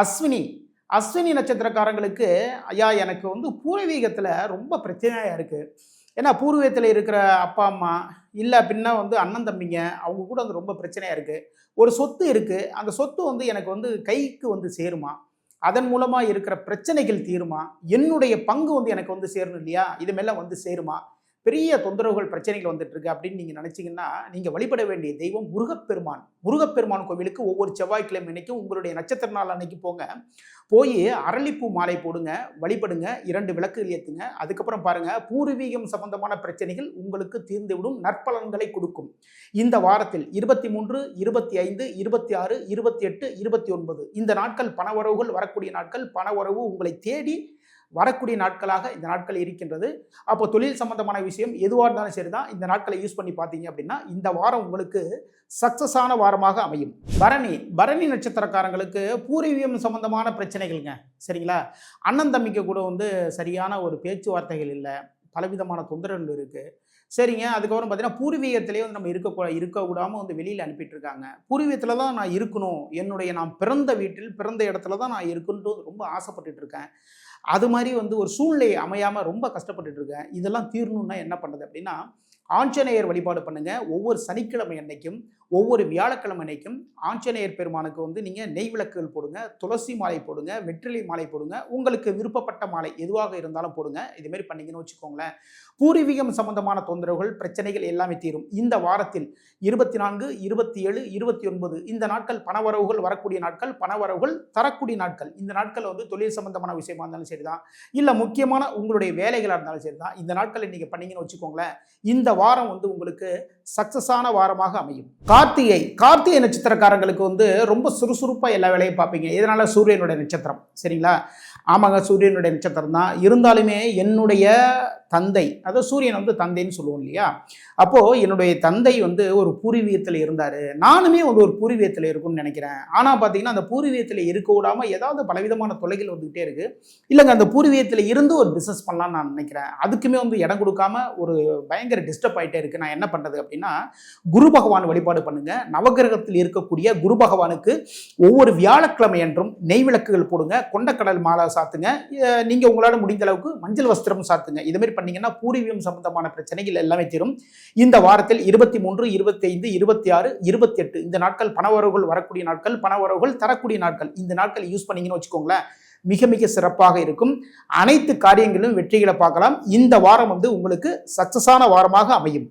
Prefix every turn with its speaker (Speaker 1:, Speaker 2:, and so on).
Speaker 1: அஸ்வினி அஸ்வினி நட்சத்திரக்காரங்களுக்கு ஐயா எனக்கு வந்து பூர்வீகத்தில் ரொம்ப பிரச்சனையாக இருக்குது ஏன்னா பூர்வீகத்தில் இருக்கிற அப்பா அம்மா இல்லை பின்ன வந்து அண்ணன் தம்பிங்க அவங்க கூட வந்து ரொம்ப பிரச்சனையாக இருக்குது ஒரு சொத்து இருக்குது அந்த சொத்து வந்து எனக்கு வந்து கைக்கு வந்து சேருமா? அதன் மூலமாக இருக்கிற பிரச்சனைகள் தீருமா? என்னுடைய பங்கு வந்து எனக்கு வந்து சேரணும் இல்லையா? இது வந்து சேருமா? பெரிய தொந்தரவுகள் பிரச்சனைகள் வந்துட்டு இருக்கு அப்படின்னு நீங்க நினைச்சீங்கன்னா நீங்க வழிபட வேண்டிய தெய்வம் முருகப்பெருமான். முருகப்பெருமான் கோவிலுக்கு ஒவ்வொரு செவ்வாய்க்கிழமை அன்னைக்கும் உங்களுடைய நட்சத்திர நாள் அன்னைக்கு போங்க. போய் அரளிப்பூ மாலை போடுங்க வழிபடுங்க இரண்டு விளக்கு ஏற்றுங்க அதுக்கப்புறம் பாருங்க பூர்வீகம் சம்பந்தமான பிரச்சனைகள் உங்களுக்கு தீர்ந்துவிடும் நற்பலன்களை கொடுக்கும். இந்த வாரத்தில் இருபத்தி மூன்று இருபத்தி ஐந்து இருபத்தி ஆறு இருபத்தி எட்டு இருபத்தி ஒன்பது இந்த நாட்கள் பணவரவுகள் வரக்கூடிய நாட்கள் பணவரவு உங்களை தேடி வரக்கூடிய நாட்களாக இந்த நாட்கள் இருக்கின்றது. அப்போ தொழில் சம்பந்தமான விஷயம் எதுவாக இருந்தாலும் சரி தான் இந்த நாட்களை யூஸ் பண்ணி பார்த்தீங்க அப்படின்னா இந்த வாரம் உங்களுக்கு சக்ஸஸான வாரமாக அமையும். பரணி பரணி நட்சத்திரக்காரங்களுக்கு பூர்வீகம் சம்பந்தமான பிரச்சனைகள்ங்க. சரிங்களா? அண்ணன் தம்பிக்கு கூட வந்து சரியான ஒரு பேச்சுவார்த்தைகள் இல்லை. பலவிதமான தொந்தரவுகள் இருக்குது சரிங்க. அதுக்கப்புறம் பார்த்தீங்கன்னா பூர்வீகத்திலே வந்து நம்ம இருக்க இருக்கக்கூடாமல் வந்து வெளியில் அனுப்பிட்டு இருக்காங்க பூர்வீகத்தில் தான் நான் இருக்கணும். என்னுடைய நான் பிறந்த வீட்டில் பிறந்த இடத்துல தான் நான் இருக்குன்ட்டு ரொம்ப ஆசைப்பட்டுட்டு இருக்கேன். அது மாதிரி வந்து ஒரு சூழ்நிலை அமையாமல் ரொம்ப கஷ்டப்பட்டுட்டு இருக்கேன். இதெல்லாம் தீரணும்னா என்ன பண்ணுறது அப்படின்னா ஆஞ்சநேயர் வழிபாடு பண்ணுங்க. ஒவ்வொரு சனிக்கிழமை அன்னைக்கும் ஒவ்வொரு வியாழக்கிழமை அன்னைக்கும் ஆஞ்சநேயர் பெருமானுக்கு வந்து நீங்கள் நெய் விளக்குகள் போடுங்க துளசி மாலை போடுங்க வெற்றிலை மாலை போடுங்க உங்களுக்கு விருப்பப்பட்ட மாலை எதுவாக இருந்தாலும் போடுங்க. இதுமாரி பண்ணீங்கன்னு வச்சுக்கோங்களேன். பூர்வீகம் சம்பந்தமான தொந்தரவுகள் பிரச்சனைகள் எல்லாமே தீரும். இந்த வாரத்தில் இருபத்தி நான்கு இருபத்தி ஏழு இருபத்தி ஒன்பது இந்த நாட்கள் பணவரவுகள் வரக்கூடிய நாட்கள் பணவரவுகள் தரக்கூடிய நாட்கள். இந்த நாட்கள் வந்து தொழில் சம்பந்தமான விஷயமா இருந்தாலும் சரிதான். இல்லை முக்கியமான உங்களுடைய வேலைகளாக இருந்தாலும் சரிதான். இந்த நாட்களை நீங்கள் பண்ணீங்கன்னு வச்சுக்கோங்களேன். இந்த வாரம் வந்து உங்களுக்கு சக்ஸஸான வாரமாக அமையும். கார்த்திகை கார்த்திகை நட்சத்திரக்காரங்களுக்கு வந்து ரொம்ப சுறுசுறுப்பாக எல்லா வேலையும் பார்ப்பீங்க. இதனால் சூரியனுடைய நட்சத்திரம். சரிங்களா? ஆமாங்க சூரியனுடைய நட்சத்திரம் தான். இருந்தாலுமே என்னுடைய தந்தை அதாவது சூரியன் வந்து தந்தைன்னு சொல்லுவோம் இல்லையா? அப்போது என்னுடைய தந்தை வந்து ஒரு பூர்வீகத்தில் இருந்தார். நானுமே வந்து ஒரு பூர்வீகத்தில் இருக்கும்னு நினைக்கிறேன். ஆனால் பார்த்தீங்கன்னா அந்த பூர்வீகத்தில் இருக்க விடாமல் ஏதாவது பலவிதமான தொலைகள் வந்துக்கிட்டே இருக்குது இல்லைங்க அந்த பூர்வீகத்தில் இருந்து ஒரு பிஸ்னஸ் பண்ணலாம்னு நான் நினைக்கிறேன். அதுக்குமே வந்து இடம் கொடுக்காம ஒரு பயங்கர டிஸ்டர்ப் ஆகிட்டே இருக்குது நான் என்ன பண்ணுறது அப்படின்னு குரு பகவான் வழிபாடு பண்ணுங்க. நவகிரகத்தில் இருக்கக்கூடிய குரு பகவானுக்கு ஒவ்வொரு வியாழக்கிழமை என்றும் நெய் விளக்குகள் போடுங்க. கொண்டக்கடல் மாலை சாத்துங்க. நீங்கள் உங்களால் முடிந்த அளவுக்கு மஞ்சள் வஸ்திரம் சாத்துங்க. இதுமாரி பண்ணீங்கன்னா பூர்வீகம் சம்பந்தமான பிரச்சனைகள் எல்லாமே தீரும். இந்த வாரத்தில் இருபத்தி மூன்று இருபத்தி ஐந்து இருபத்தி ஆறு இருபத்தி எட்டு இந்த நாட்கள் பணவரவுகள் வரக்கூடிய நாட்கள் பணவரவுகள் தரக்கூடிய நாட்கள். இந்த நாட்கள் யூஸ் பண்ணீங்கன்னு வச்சுக்கோங்களேன் மிக மிக சிறப்பாக இருக்கும். அனைத்து காரியங்களிலும் வெற்றிகளை பார்க்கலாம். இந்த வாரம் வந்து உங்களுக்கு சக்சஸான வாரமாக அமையும்.